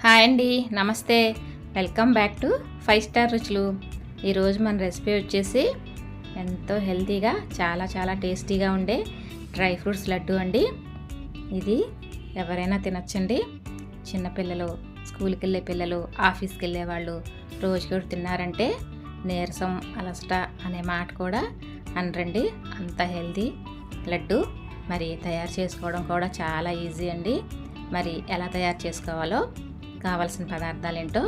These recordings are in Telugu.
హాయ్ అండి నమస్తే. Welcome back to five star రుచులు. ఈరోజు మన రెసిపీ వచ్చేసి ఎంతో హెల్తీగా చాలా చాలా టేస్టీగా ఉండే డ్రై ఫ్రూట్స్ లడ్డు అండి. ఇది ఎవరైనా తినచ్చండి. చిన్నపిల్లలు స్కూల్కి వెళ్ళే పిల్లలు ఆఫీస్కి వెళ్ళే వాళ్ళు రోజుకి తిన్నారంటే నీరసం అలసట అనే మాట కూడా అనరండి. అంత హెల్తీ లడ్డు. మరి తయారు చేసుకోవడం కూడా చాలా ఈజీ అండి. మరి ఎలా తయారు చేసుకోవాలో కావాల్సిన పదార్థాలు ఏంటో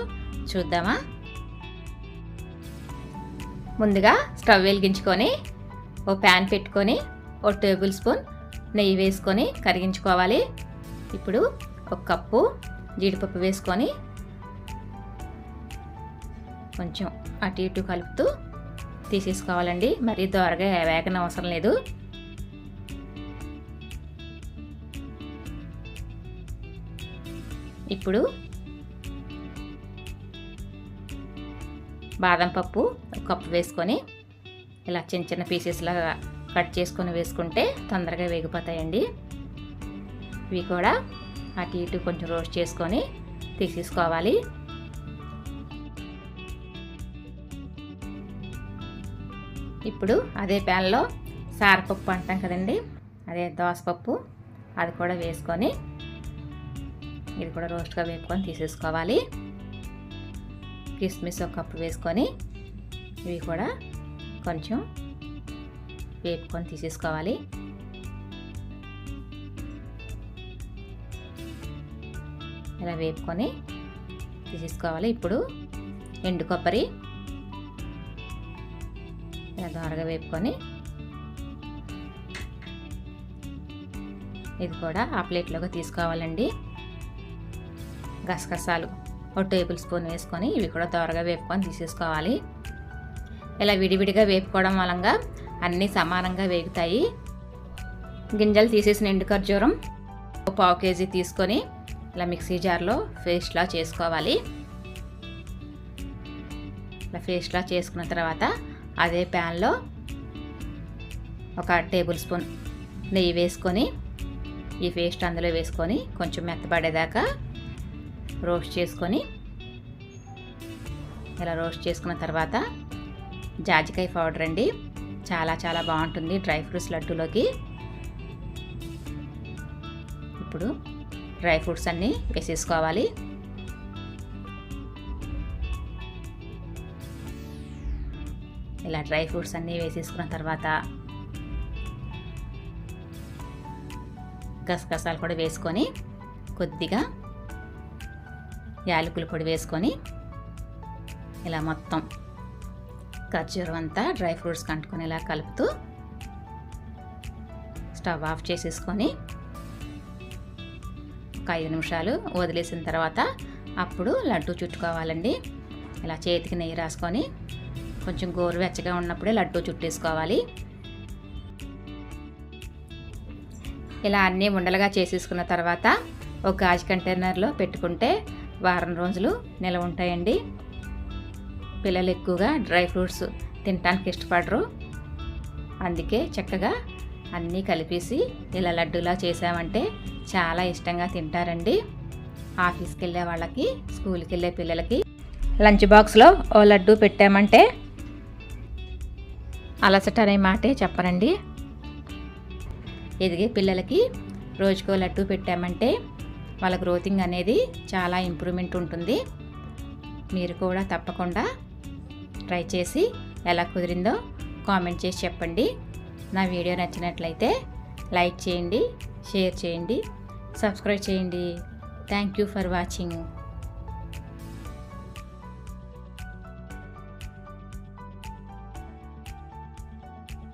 చూద్దామా? ముందుగా స్టవ్ వెలిగించుకొని ఓ ప్యాన్ పెట్టుకొని ఓ టేబుల్ స్పూన్ నెయ్యి వేసుకొని కరిగించుకోవాలి. ఇప్పుడు ఒక కప్పు జీడిపప్పు వేసుకొని కొంచెం అటు ఇటు కలుపుతూ తీసేసుకోవాలండి. మరీ దోరగా వేగన అవసరం లేదు. ఇప్పుడు బాదం పప్పు కప్పు వేసుకొని ఇలా చిన్న చిన్న పీసెస్ లాగా కట్ చేసుకొని వేసుకుంటే తొందరగా వేగిపోతాయండి. ఇవి కూడా అటు ఇటు కొంచెం రోస్ట్ చేసుకొని తీసేసుకోవాలి. ఇప్పుడు అదే ప్యాన్లో సారపప్పు అంటాం కదండి అదే దోసపప్పు అది కూడా వేసుకొని ఇది కూడా రోస్ట్గా వేపుకొని తీసేసుకోవాలి. కిస్మిస్ ఒక కప్పు వేసుకొని ఇవి కూడా కొంచెం వేపుకొని తీసేసుకోవాలి. ఇలా వేపుకొని తీసేసుకోవాలి. ఇప్పుడు ఎండు కొబ్బరి ఇలా దోరగా వేపుకొని ఇది కూడా ఆ ప్లేట్లోకి తీసుకోవాలండి. గసగసాలు. ఒక టేబుల్ స్పూన్ వేసుకొని ఇవి కూడా త్వరగా వేపుకొని తీసేసుకోవాలి. ఇలా విడివిడిగా వేపుకోవడం వలన అన్నీ సమానంగా వేగుతాయి. గింజలు తీసేసిన ఎండు ఖర్జూరం ఒక పావు కేజీ తీసుకొని ఇలా మిక్సీ జార్లో పేస్ట్లా చేసుకోవాలి. ఇలా పేస్ట్లా చేసుకున్న తర్వాత అదే ప్యాన్లో ఒక టేబుల్ స్పూన్ నెయ్యి వేసుకొని ఈ పేస్ట్ అందులో వేసుకొని కొంచెం మెత్తబడేదాకా రోస్ట్ చేసుకొని ఇలా రోస్ట్ చేసుకున్న తర్వాత జాజికాయ పౌడర్ అండి. చాలా చాలా బాగుంటుంది డ్రై ఫ్రూట్స్ లడ్డూలోకి. ఇప్పుడు డ్రై ఫ్రూట్స్ అన్నీ వేసేసుకోవాలి. ఇలా డ్రై ఫ్రూట్స్ అన్నీ వేసేసుకున్న తర్వాత గసగసాలు కూడా వేసుకొని కొద్దిగా యాలకుల పొడి వేసుకొని ఇలా మొత్తం ఖర్జూరం అంతా డ్రై ఫ్రూట్స్ కంటుకొని ఇలా కలుపుతూ స్టవ్ ఆఫ్ చేసేసుకొని ఒక ఐదు నిమిషాలు వదిలేసిన తర్వాత అప్పుడు లడ్డు చుట్టుకోవాలండి. ఇలా చేతికి నెయ్యి రాసుకొని కొంచెం గోరువెచ్చగా ఉన్నప్పుడే లడ్డు చుట్టేసుకోవాలి. ఇలా అన్నీ ఉండలుగా చేసేసుకున్న తర్వాత ఒక గాజు కంటైనర్లో పెట్టుకుంటే వారం రోజులు నిలవ ఉంటాయండి. పిల్లలు ఎక్కువగా డ్రై ఫ్రూట్స్ తినటానికి ఇష్టపడరు. అందుకే చక్కగా అన్నీ కలిపేసి ఇలా లడ్డూలా చేసామంటే చాలా ఇష్టంగా తింటారండి. ఆఫీస్కి వెళ్ళే వాళ్ళకి స్కూల్కి వెళ్ళే పిల్లలకి లంచ్ బాక్స్లో ఓ లడ్డు పెట్టామంటే అలసట అనే మాటే చెప్పరండి. ఎదిగే పిల్లలకి రోజుకో లడ్డు పెట్టామంటే వాళ్ళ గ్రోతింగ్ అనేది చాలా ఇంప్రూవ్మెంట్ ఉంటుంది. మీరు కూడా తప్పకుండా ట్రై చేసి ఎలా కుదిరిందో కామెంట్ చేసి చెప్పండి. నా వీడియో నచ్చినట్లయితే లైక్ చేయండి షేర్ చేయండి సబ్స్క్రైబ్ చేయండి. Thank you for watching.